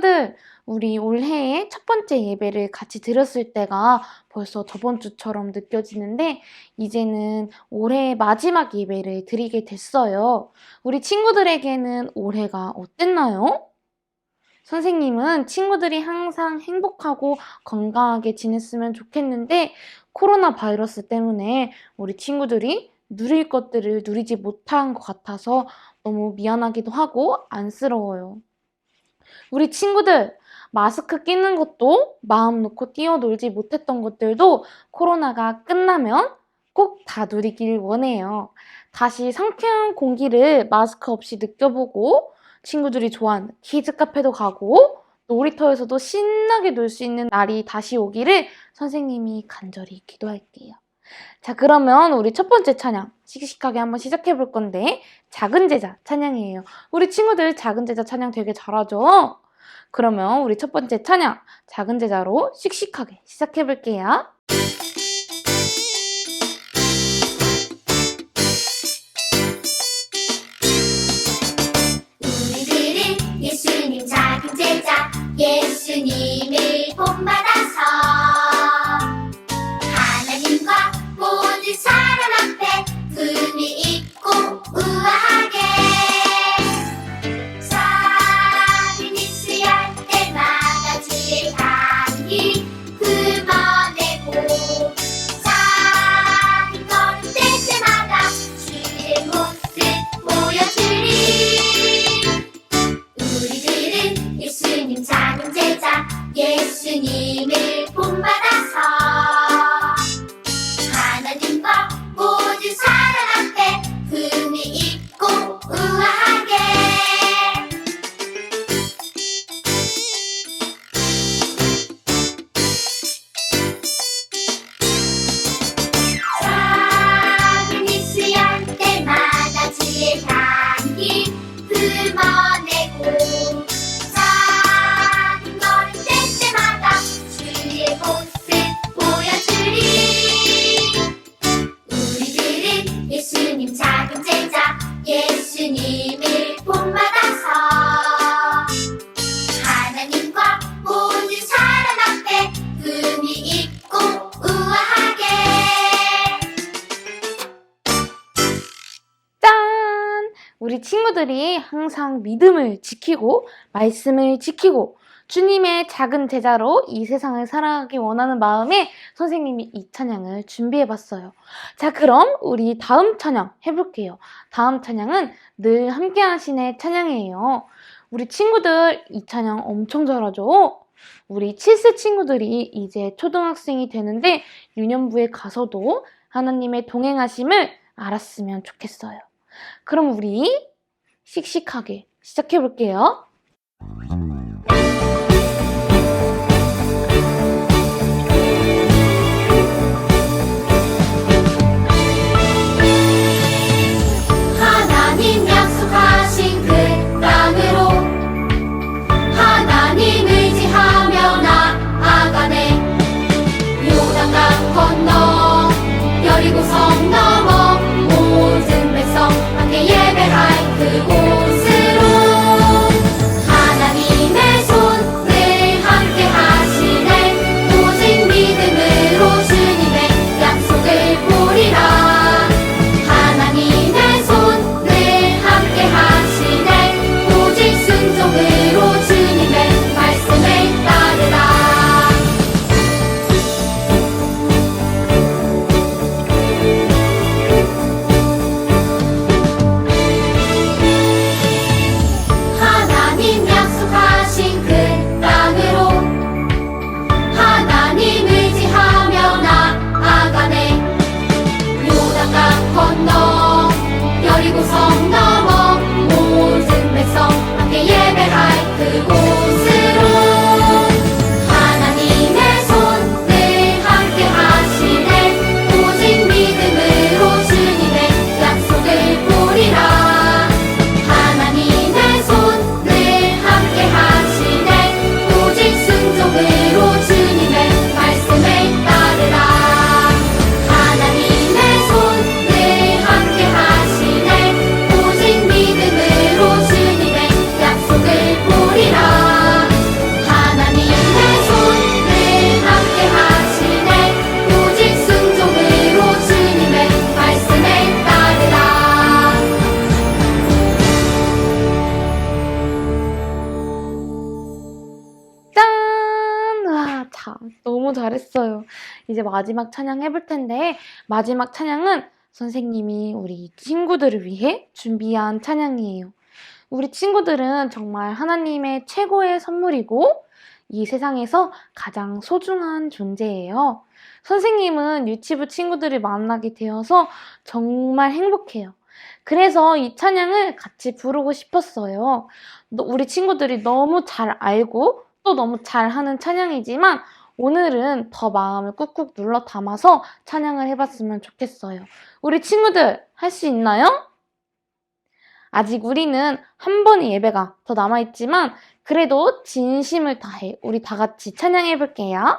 친구들, 우리 올해의 첫 번째 예배를 같이 드렸을 때가 벌써 저번 주처럼 느껴지는데, 이제는 올해의 마지막 예배를 드리게 됐어요. 우리 친구들에게는 올해가 어땠나요? 선생님은 친구들이 항상 행복하고 건강하게 지냈으면 좋겠는데, 코로나 바이러스 때문에 우리 친구들이 누릴 것들을 누리지 못한 것 같아서 너무 미안하기도 하고 안쓰러워요. 우리 친구들, 마스크 끼는 것도 마음 놓고 뛰어놀지 못했던 것들도 코로나가 끝나면 꼭 다 누리길 원해요. 다시 상쾌한 공기를 마스크 없이 느껴보고 친구들이 좋아하는 키즈 카페도 가고 놀이터에서도 신나게 놀 수 있는 날이 다시 오기를 선생님이 간절히 기도할게요. 자, 그러면 우리 첫 번째 찬양 씩씩하게 한번 시작해 볼 건데 작은 제자 찬양이에요. 우리 친구들 작은 제자 찬양 되게 잘하죠? 그러면 우리 첫 번째 찬양 작은 제자로 씩씩하게 시작해 볼게요. 우리들은 예수님 작은 제자 예수님 작은 제자 예수님을 본받아서 하나님과 모든 사람 앞에 품이 있고 우아하게 짠! 우리 친구들이 항상 믿음을 지키고 말씀을 지키고 주님의 작은 제자로 이 세상을 살아가기 원하는 마음에 선생님이 이 찬양을 준비해 봤어요. 자, 그럼 우리 다음 찬양 해볼게요. 다음 찬양은 늘 함께 하신의 찬양이에요. 우리 친구들 이 찬양 엄청 잘하죠? 우리 7세 친구들이 이제 초등학생이 되는데 유년부에 가서도 하나님의 동행하심을 알았으면 좋겠어요. 그럼 우리 씩씩하게 시작해 볼게요. 이제 마지막 찬양 해볼 텐데, 마지막 찬양은 선생님이 우리 친구들을 위해 준비한 찬양이에요. 우리 친구들은 정말 하나님의 최고의 선물이고, 이 세상에서 가장 소중한 존재예요. 선생님은 유치부 친구들을 만나게 되어서 정말 행복해요. 그래서 이 찬양을 같이 부르고 싶었어요. 너- 우리 친구들이 너무 잘 알고 또 너무 잘하는 찬양이지만 오늘은 더 마음을 꾹꾹 눌러 담아서 찬양을 해봤으면 좋겠어요. 우리 친구들 할 수 있나요? 아직 우리는 한 번의 예배가 더 남아있지만 그래도 진심을 다해 우리 다 같이 찬양해 볼게요.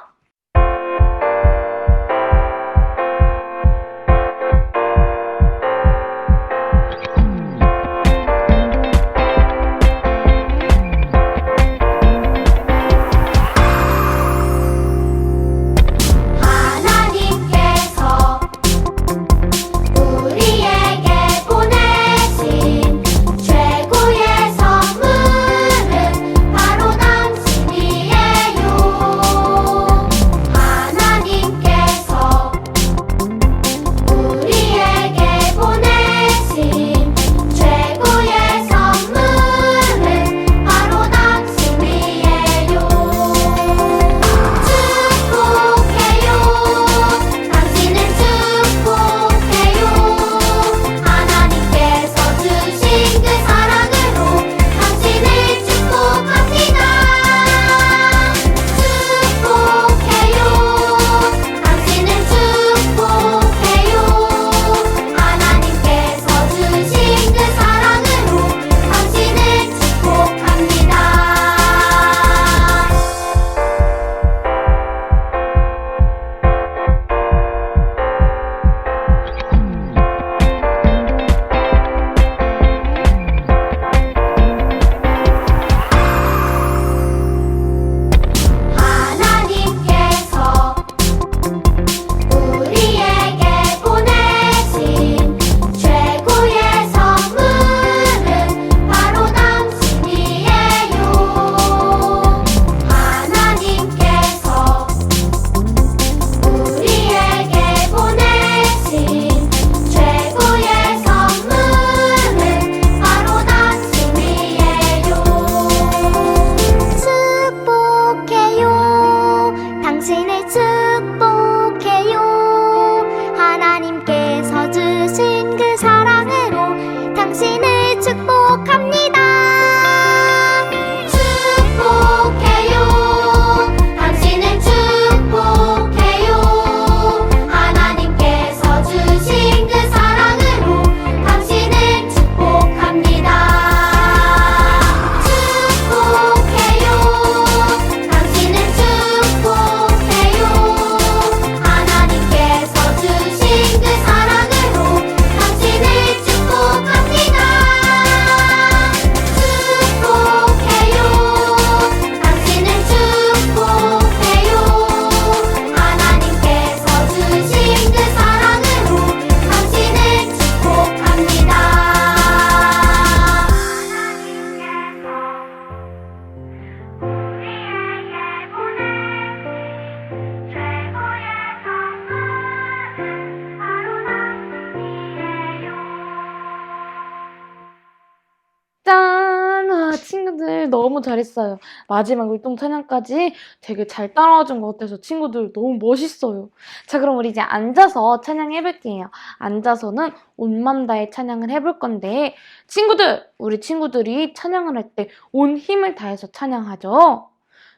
너무 잘했어요. 마지막 율동 찬양까지 되게 잘 따라와준 것 같아서 친구들 너무 멋있어요. 자, 그럼 우리 이제 앉아서 찬양해볼게요. 앉아서는 온맘 다해 찬양을 해볼 건데, 친구들! 우리 친구들이 찬양을 할 때 온 힘을 다해서 찬양하죠?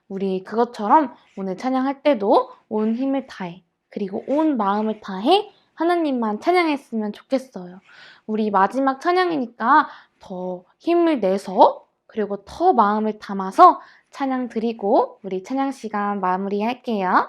우리 그것처럼 오늘 찬양할 때도 온 힘을 다해, 그리고 온 마음을 다해 하나님만 찬양했으면 좋겠어요. 우리 마지막 찬양이니까 더 힘을 내서 그리고 더 마음을 담아서 찬양 드리고 우리 찬양 시간 마무리할게요.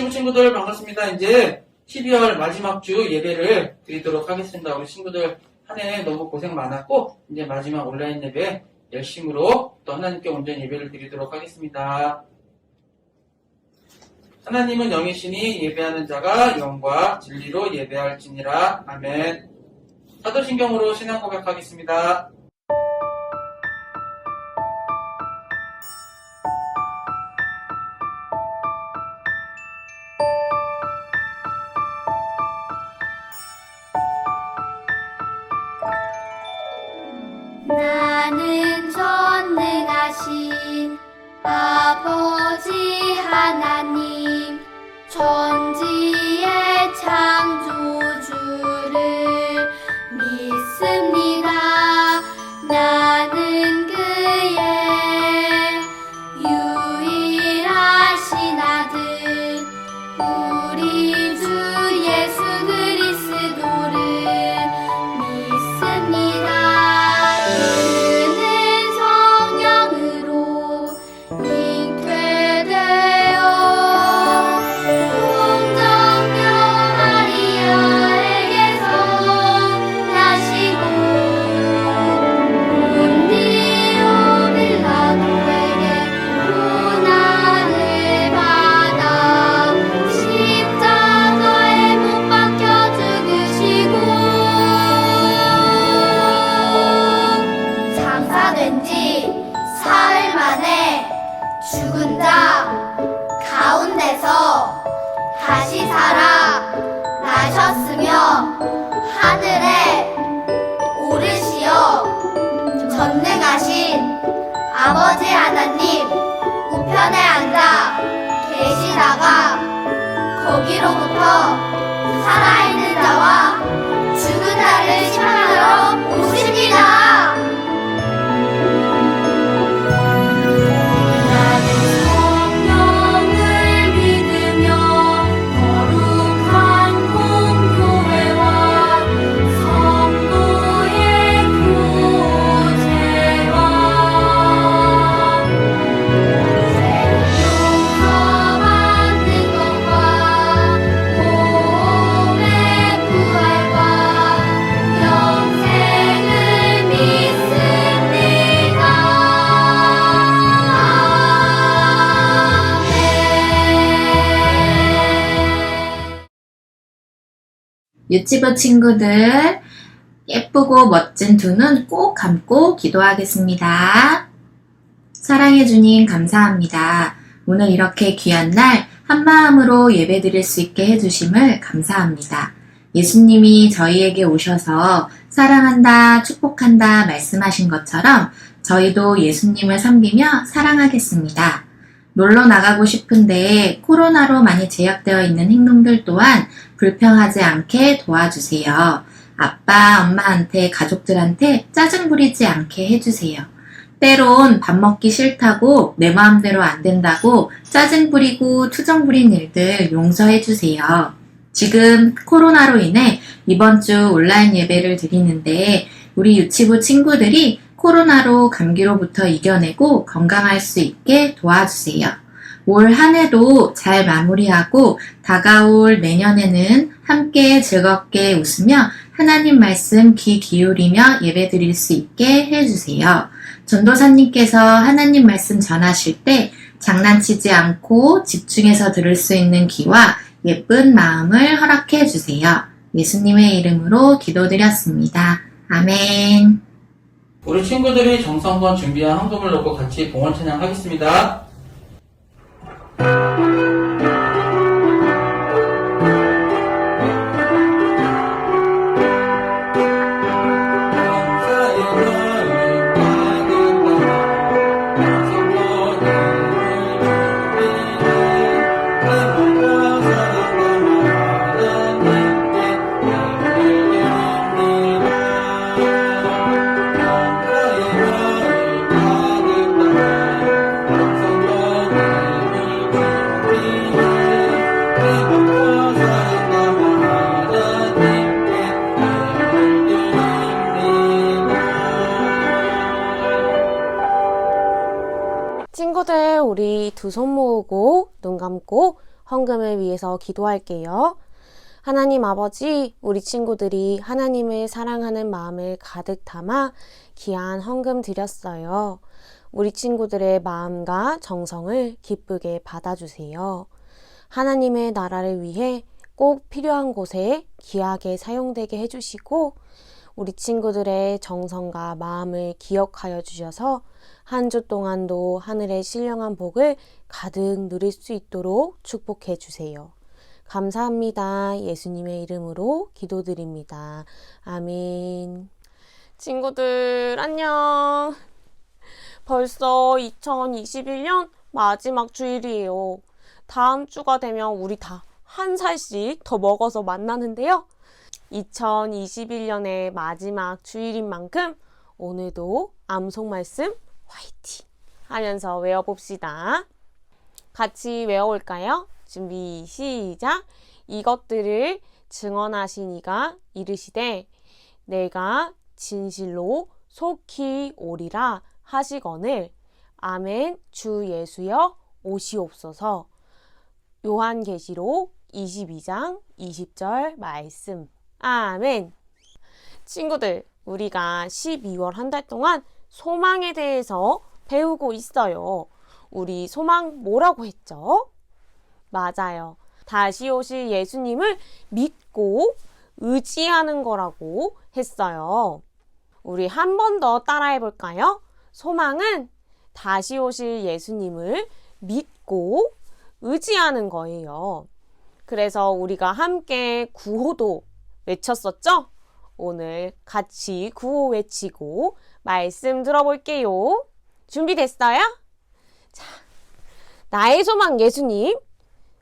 친구 친구들 반갑습니다. 이제 12월 마지막 주 예배를 드리도록 하겠습니다. 우리 친구들 한 해 너무 고생 많았고 이제 마지막 온라인 예배 열심으로 또 하나님께 온전히 예배를 드리도록 하겠습니다. 하나님은 영이시니 예배하는 자가 영과 진리로 예배할지니라. 아멘. 사도신경으로 신앙 고백하겠습니다. 아버지 하나님 천지 유치부 친구들, 예쁘고 멋진 두 눈 꼭 감고 기도하겠습니다. 사랑해 주님 감사합니다. 오늘 이렇게 귀한 날 한마음으로 예배 드릴 수 있게 해주심을 감사합니다. 예수님이 저희에게 오셔서 사랑한다, 축복한다 말씀하신 것처럼 저희도 예수님을 섬기며 사랑하겠습니다. 놀러 나가고 싶은데 코로나로 많이 제약되어 있는 행동들 또한 불평하지 않게 도와주세요. 아빠, 엄마한테, 가족들한테 짜증 부리지 않게 해주세요. 때론 밥 먹기 싫다고 내 마음대로 안 된다고 짜증 부리고 투정 부린 일들 용서해 주세요. 지금 코로나로 인해 이번 주 온라인 예배를 드리는데 우리 유치부 친구들이 코로나로 감기로부터 이겨내고 건강할 수 있게 도와주세요. 올 한 해도 잘 마무리하고 다가올 내년에는 함께 즐겁게 웃으며 하나님 말씀 귀 기울이며 예배 드릴 수 있게 해주세요. 전도사님께서 하나님 말씀 전하실 때 장난치지 않고 집중해서 들을 수 있는 귀와 예쁜 마음을 허락해 주세요. 예수님의 이름으로 기도드렸습니다. 아멘. 우리 친구들이 정성껏 준비한 헌금을 넣고 같이 봉헌 찬양 하겠습니다. 친구들, 우리 두 손 모으고 눈 감고 헌금을 위해서 기도할게요. 하나님 아버지, 우리 친구들이 하나님을 사랑하는 마음을 가득 담아 귀한 헌금 드렸어요. 우리 친구들의 마음과 정성을 기쁘게 받아주세요. 하나님의 나라를 위해 꼭 필요한 곳에 귀하게 사용되게 해주시고, 우리 친구들의 정성과 마음을 기억하여 주셔서 한 주 동안도 하늘의 신령한 복을 가득 누릴 수 있도록 축복해 주세요. 감사합니다. 예수님의 이름으로 기도드립니다. 아멘. 친구들, 안녕. 벌써 2021년 마지막 주일이에요. 다음 주가 되면 우리 다 한 살씩 더 먹어서 만나는데요. 2021년의 마지막 주일인 만큼 오늘도 암송 말씀 화이팅 하면서 외워봅시다. 같이 외워올까요? 준비, 시작. 이것들을 증언하신 이가 이르시되 내가 진실로 속히 오리라 하시거늘 아멘 주 예수여 오시옵소서 요한계시록 22장 20절 말씀 아멘 친구들 우리가 12월 한 달 동안 소망에 대해서 배우고 있어요 우리 소망 뭐라고 했죠? 맞아요 다시 오실 예수님을 믿고 의지하는 거라고 했어요 우리 한 번 더 따라해 볼까요? 소망은 다시 오실 예수님을 믿고 의지하는 거예요. 그래서 우리가 함께 구호도 외쳤었죠? 오늘 같이 구호 외치고 말씀 들어볼게요. 준비됐어요? 자, 나의 소망 예수님.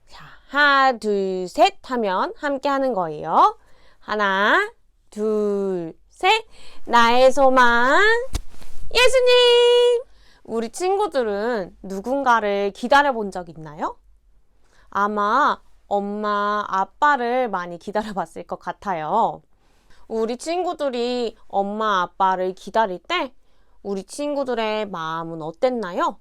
자, 하나, 둘, 셋 하면 함께 하는 거예요. 하나, 둘, 셋. 나의 소망 예수님! 우리 친구들은 누군가를 기다려 본 적 있나요? 아마 엄마, 아빠를 많이 기다려 봤을 것 같아요. 우리 친구들이 엄마, 아빠를 기다릴 때 우리 친구들의 마음은 어땠나요?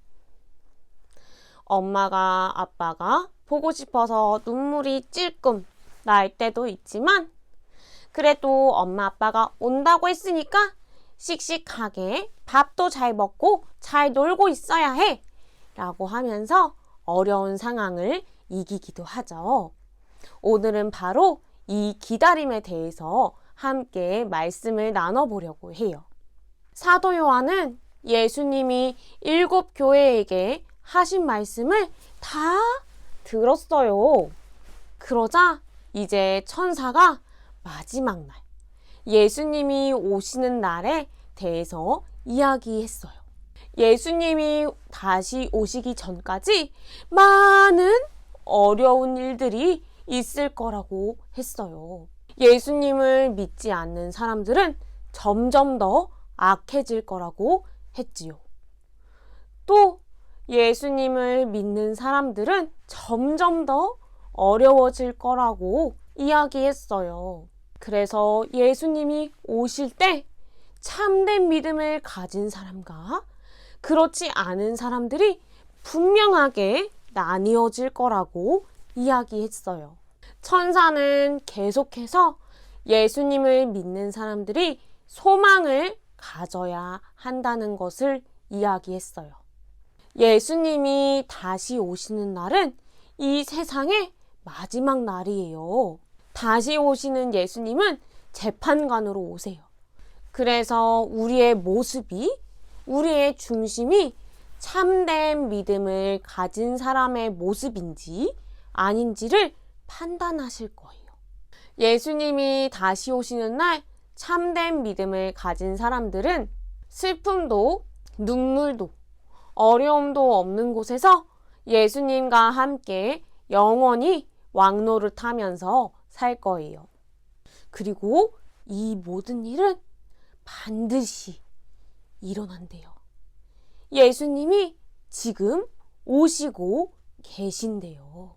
엄마가, 아빠가 보고 싶어서 눈물이 찔끔 날 때도 있지만 그래도 엄마, 아빠가 온다고 했으니까 씩씩하게 밥도 잘 먹고 잘 놀고 있어야 해. 라고 하면서 어려운 상황을 이기기도 하죠. 오늘은 바로 이 기다림에 대해서 함께 말씀을 나눠보려고 해요. 사도 요한은 예수님이 일곱 교회에게 하신 말씀을 다 들었어요. 그러자 이제 천사가 마지막 날, 예수님이 오시는 날에 대해서 이야기했어요. 예수님이 다시 오시기 전까지 많은 어려운 일들이 있을 거라고 했어요. 예수님을 믿지 않는 사람들은 점점 더 악해질 거라고 했지요. 또 예수님을 믿는 사람들은 점점 더 어려워질 거라고 이야기했어요. 그래서 예수님이 오실 때 참된 믿음을 가진 사람과 그렇지 않은 사람들이 분명하게 나뉘어질 거라고 이야기했어요. 천사는 계속해서 예수님을 믿는 사람들이 소망을 가져야 한다는 것을 이야기했어요. 예수님이 다시 오시는 날은 이 세상의 마지막 날이에요. 다시 오시는 예수님은 재판관으로 오세요. 그래서 우리의 모습이, 우리의 중심이 참된 믿음을 가진 사람의 모습인지 아닌지를 판단하실 거예요. 예수님이 다시 오시는 날 참된 믿음을 가진 사람들은 슬픔도 눈물도 어려움도 없는 곳에서 예수님과 함께 영원히 왕노를 타면서 살 거예요. 그리고 이 모든 일은 반드시 일어난대요. 예수님이 지금 오시고 계신데요.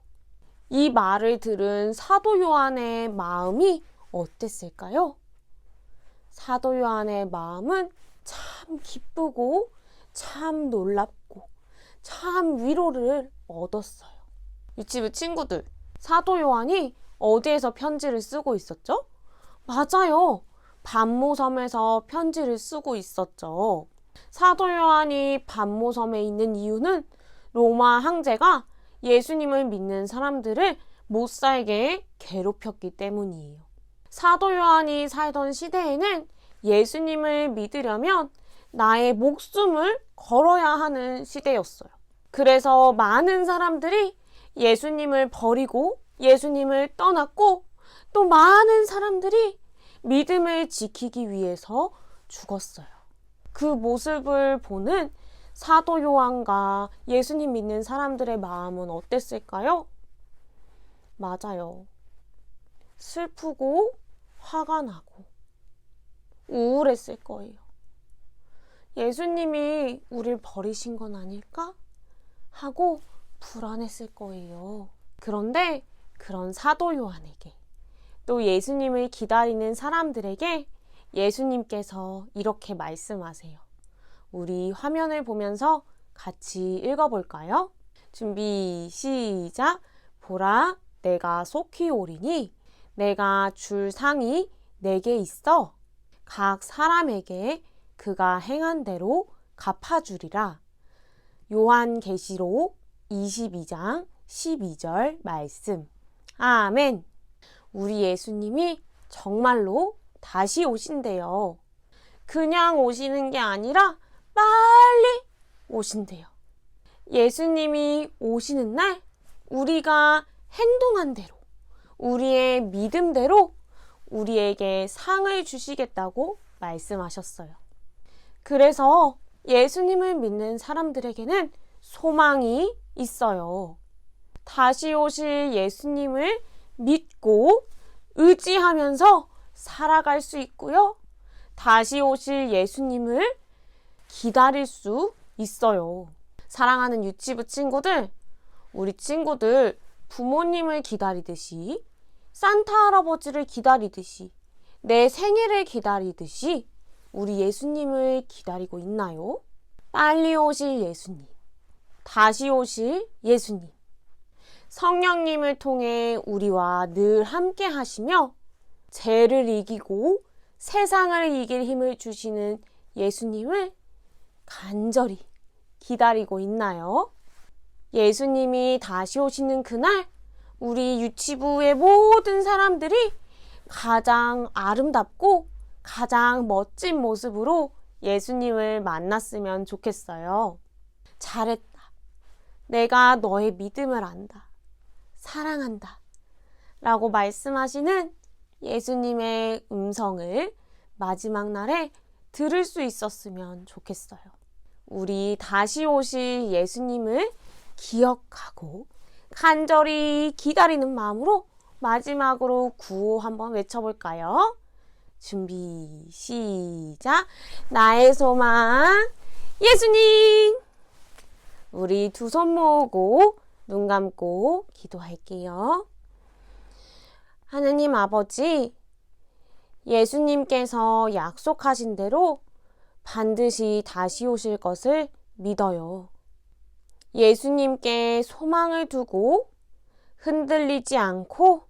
이 말을 들은 사도 요한의 마음이 어땠을까요? 사도 요한의 마음은 참 기쁘고 참 놀랍고 참 위로를 얻었어요. 유치부 친구들, 사도 요한이 어디에서 편지를 쓰고 있었죠? 맞아요. 반모섬에서 편지를 쓰고 있었죠. 사도 요한이 반모섬에 있는 이유는 로마 황제가 예수님을 믿는 사람들을 못 살게 괴롭혔기 때문이에요. 사도 요한이 살던 시대에는 예수님을 믿으려면 나의 목숨을 걸어야 하는 시대였어요. 그래서 많은 사람들이 예수님을 버리고 예수님을 떠났고 또 많은 사람들이 믿음을 지키기 위해서 죽었어요. 그 모습을 보는 사도 요한과 예수님 믿는 사람들의 마음은 어땠을까요? 맞아요. 슬프고 화가 나고 우울했을 거예요. 예수님이 우릴 버리신 건 아닐까? 하고 불안했을 거예요. 그런데 그런 사도 요한에게 또 예수님을 기다리는 사람들에게 예수님께서 이렇게 말씀하세요. 우리 화면을 보면서 같이 읽어볼까요? 준비, 시작. 보라, 내가 속히 오리니 내가 줄 상이 내게 있어. 각 사람에게 그가 행한 대로 갚아주리라. 요한 계시록 22장 12절 말씀. 아멘. 우리 예수님이 정말로 다시 오신대요. 그냥 오시는 게 아니라 빨리 오신대요. 예수님이 오시는 날 우리가 행동한 대로, 우리의 믿음대로 우리에게 상을 주시겠다고 말씀하셨어요. 그래서 예수님을 믿는 사람들에게는 소망이 있어요. 다시 오실 예수님을 믿고 의지하면서 살아갈 수 있고요. 다시 오실 예수님을 기다릴 수 있어요. 사랑하는 유치부 친구들, 우리 친구들 부모님을 기다리듯이 산타 할아버지를 기다리듯이 내 생일을 기다리듯이 우리 예수님을 기다리고 있나요? 빨리 오실 예수님, 다시 오실 예수님, 성령님을 통해 우리와 늘 함께 하시며 죄를 이기고 세상을 이길 힘을 주시는 예수님을 간절히 기다리고 있나요? 예수님이 다시 오시는 그날 우리 유치부의 모든 사람들이 가장 아름답고 가장 멋진 모습으로 예수님을 만났으면 좋겠어요. 잘했다. 내가 너의 믿음을 안다. 사랑한다. 라고 말씀하시는 예수님의 음성을 마지막 날에 들을 수 있었으면 좋겠어요. 우리 다시 오실 예수님을 기억하고 간절히 기다리는 마음으로 마지막으로 구호 한번 외쳐볼까요? 준비, 시작. 나의 소망, 예수님! 우리 두 손 모으고 눈 감고 기도할게요. 하느님 아버지, 예수님께서 약속하신 대로 반드시 다시 오실 것을 믿어요. 예수님께 소망을 두고 흔들리지 않고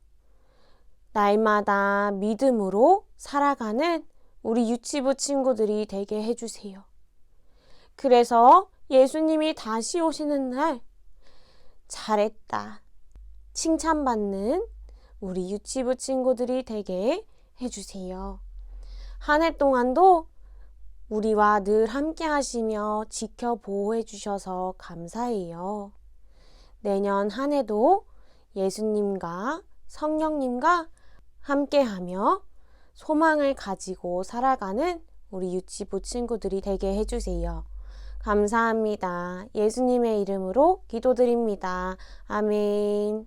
날마다 믿음으로 살아가는 우리 유치부 친구들이 되게 해주세요. 그래서 예수님이 다시 오시는 날 잘했다. 칭찬받는 우리 유치부 친구들이 되게 해주세요. 한 해 동안도 우리와 늘 함께 하시며 지켜 보호해 주셔서 감사해요. 내년 한 해도 예수님과 성령님과 함께 하며 소망을 가지고 살아가는 우리 유치부 친구들이 되게 해주세요. 감사합니다. 예수님의 이름으로 기도드립니다. 아멘.